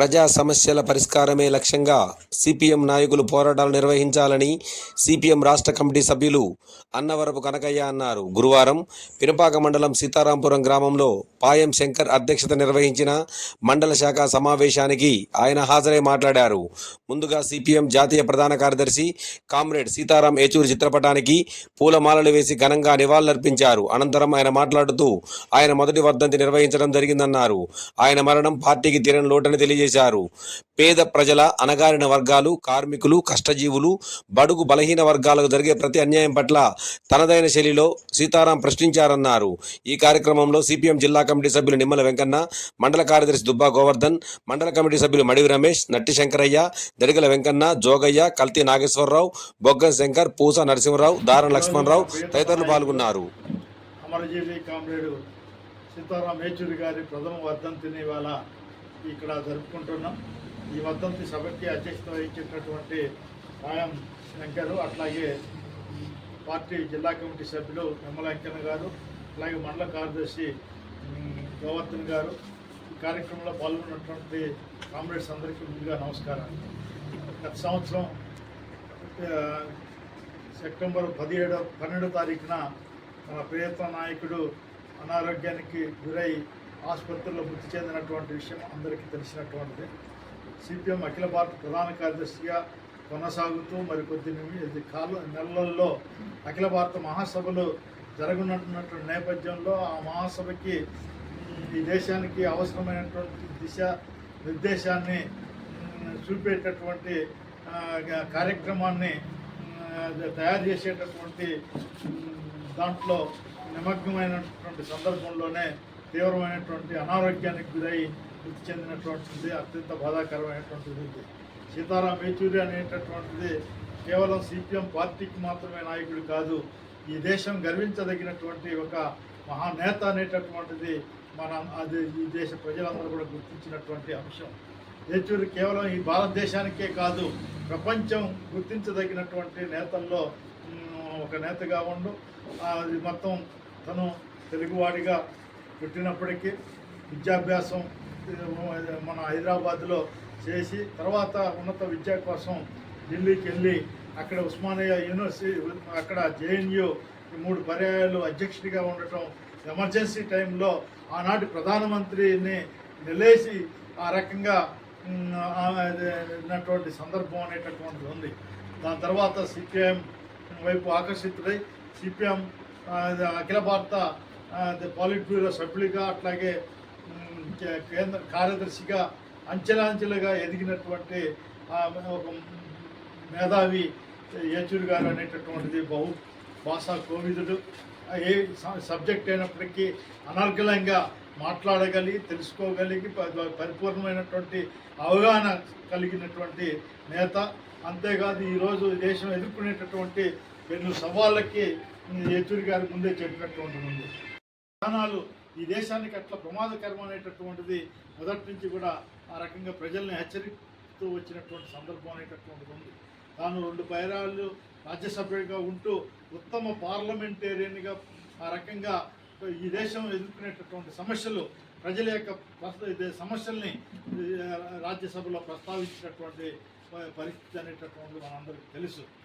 ప్రజా సమస్యల పరిష్కారమే లక్ష్యంగా సిపిఎం నాయకులు పోరాటాలు నిర్వహించాలని సిపిఎం రాష్ట్ర కమిటీ సభ్యులు అన్నవరపు కనకయ్య అన్నారు. గురువారం పినపాక మండలం సీతారాంపురం గ్రామంలో పాయం శంకర్ అధ్యక్షత నిర్వహించిన మండల శాఖ సమావేశానికి ఆయన హాజరై మాట్లాడారు. ముందుగా సిపిఎం జాతీయ ప్రధాన కార్యదర్శి కామ్రేడ్ సీతారాం ఏచూరి చిత్రపటానికి పూలమాలలు వేసి ఘనంగా నివాళులర్పించారు. అనంతరం ఆయన మాట్లాడుతూ ఆయన మొదటి వర్ధంతి నిర్వహించడం జరిగిందన్నారు. ఆయన మరణం పార్టీకి తీరని లోటని తెలియజేశారు. పేద ప్రజల అణగారిన వర్గాలు కార్మికులు కష్టజీవులు బడుగు బలహీన వర్గాలకు జరిగే ప్రతి అన్యాయం పట్ల తనదైన శైలిలో సీతారాం ప్రశ్నించారన్నారు. ఈ కార్యక్రమంలో సిపిఎం జిల్లా కమిటీ సభ్యులు నిమ్మల వెంకన్న మండల కార్యదర్శి దుబ్బా గోవర్ధన్ మండల కమిటీ సభ్యులు మడివి రమేష్ నట్టి శంకరయ్య దడిగల వెంకన్న జోగయ్య కల్తీ నాగేశ్వరరావు బొగ్గ శంకర్ పూస నరసింహరావు దారణ లక్ష్మణరావు తదితరులు పాల్గొన్నారు. అమరజీవి కామ్రేడు సీతారాం యేచూరి గారి ప్రథమ వర్ధంతిని ఇవాళ ఇక్కడ జరుపుకుంటున్నాం. ఈ వద్దంతి సభకి అధ్యక్షత వహించినటువంటి రాయం శంకరు అట్లాగే పార్టీ జిల్లా కమిటీ సభ్యులు నిమ్మలంకన్న గారు అలాగే మండల కార్యదర్శి గోవర్ధన్ గారు. ఈ కార్యక్రమంలో పాల్గొన్నటువంటి కామ్రేడ్స్ అందరికీ ముందుగా నమస్కారం గత సంవత్సరం సెప్టెంబర్ పదిహేడు పన్నెండో తారీఖున మన ప్రియతమ నాయకుడు అనారోగ్యానికి గురై ఆసుపత్రిలో మృతి చెందినటువంటి విషయం అందరికీ తెలిసినటువంటిది. సిపిఎం అఖిల భారత ప్రధాన కార్యదర్శిగా కొనసాగుతూ మరి కొద్ది నిమి- ఇది కాల నెలల్లో అఖిల భారత మహాసభలు జరగనున్నటువంటి నేపథ్యంలో ఆ మహాసభకి ఈ దేశానికి అవసరమైనటువంటి దిశ నిర్దేశాన్ని చూపేటటువంటి కార్యక్రమాన్ని తయారు చేసేటటువంటి దాంట్లో నిమగ్నమైనటువంటి సందర్భంలోనే తీవ్రమైనటువంటి అనారోగ్యానికి గురై మృతి చెందినటువంటిది అత్యంత బాధాకరమైనటువంటిది ఇది. సీతారాం యేచూరి అనేటటువంటిది కేవలం సిపిఎం పార్టీకి మాత్రమే నాయకుడు కాదు ఈ దేశం గర్వించదగినటువంటి ఒక మహానేత అనేటటువంటిది మన అది ఈ దేశ ప్రజలందరూ కూడా గుర్తించినటువంటి అంశం. యేచూరి కేవలం ఈ భారతదేశానికే కాదు ప్రపంచం గుర్తించదగినటువంటి నేతల్లో ఒక నేతగా ఉండు. అది మొత్తం తను తెలుగువాడిగా పుట్టినప్పటికీ విద్యాభ్యాసం మన హైదరాబాద్లో చేసి తర్వాత ఉన్నత విద్య కోసం ఢిల్లీకి వెళ్ళి అక్కడ ఉస్మానియా యూనివర్సిటీ అక్కడ జేఎన్యు మూడు పర్యాయాలు అధ్యక్షుడిగా ఉండటం ఎమర్జెన్సీ టైంలో ఆనాటి ప్రధానమంత్రిని నిలేసి ఆ రకంగా ఉన్నటువంటి సందర్భం అనేటటువంటిది ఉంది. దాని తర్వాత సిపిఎం వైపు ఆకర్షితుడై సిపిఎం అఖిల భారత పాలిట్ బ్యూరో సభ్యుడిగా అట్లాగే కేంద్ర కార్యదర్శిగా అంచెలాంచెలుగా ఎదిగినటువంటి ఒక మేధావి యేచూరి గారు అనేటటువంటిది బహు భాషా కోవిదుడు ఏ సబ్జెక్ట్ అయినప్పటికీ అనర్గళంగా మాట్లాడగలిగి తెలుసుకోగలిగి పరిపూర్ణమైనటువంటి అవగాహన కలిగినటువంటి నేత. అంతేకాదు ఈరోజు దేశం ఎదుర్కొనేటటువంటి రెండు సవాళ్ళకి యేచూరి గారు ముందే చెప్పినటువంటి ఉంది విధానాలు ఈ దేశానికి అట్లా ప్రమాదకరం అనేటటువంటిది మొదటి నుంచి కూడా ఆ రకంగా ప్రజల్ని హెచ్చరిస్తూ వచ్చినటువంటి సందర్భం అనేటటువంటిది ఉంది. తాను రెండు పైరాళ్ళు రాజ్యసభ్యుడిగా ఉంటూ ఉత్తమ పార్లమెంటేరియన్గా ఆ రకంగా ఈ దేశం ఎదుర్కొనేటటువంటి సమస్యలు ప్రజల యొక్క సమస్యల్ని రాజ్యసభలో ప్రస్తావించినటువంటి పరిస్థితి అనేటటువంటిది మనందరికీ తెలుసు.